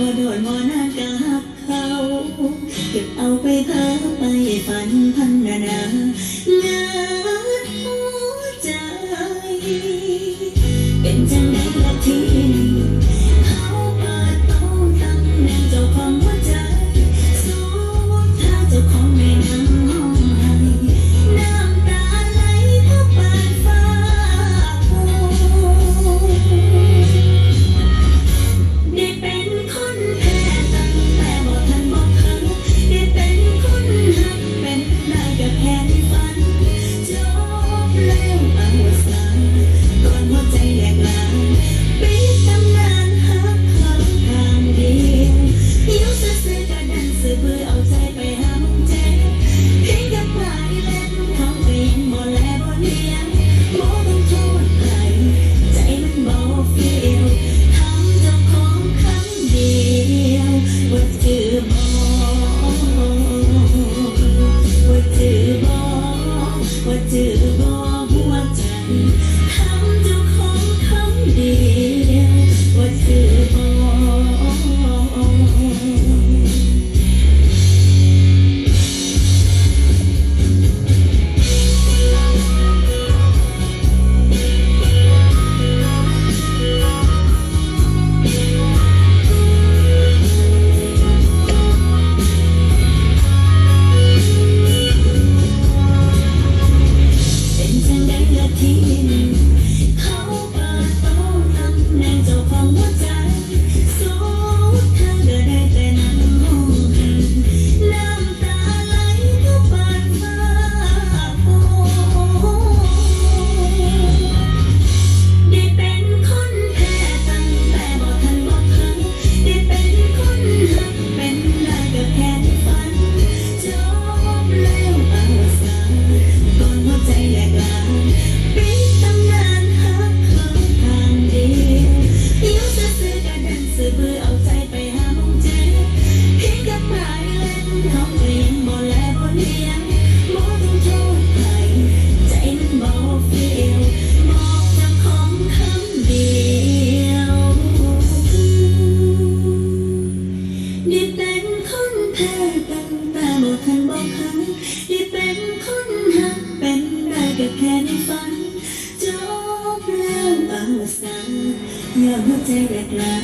บ่โดนมอน่ากเขา เก็บเอาไปเพ้อไปฝันพันนา what do. ก็แค่ในฝันจบแล้วบาาสนาอย่าหัวใจแตกล้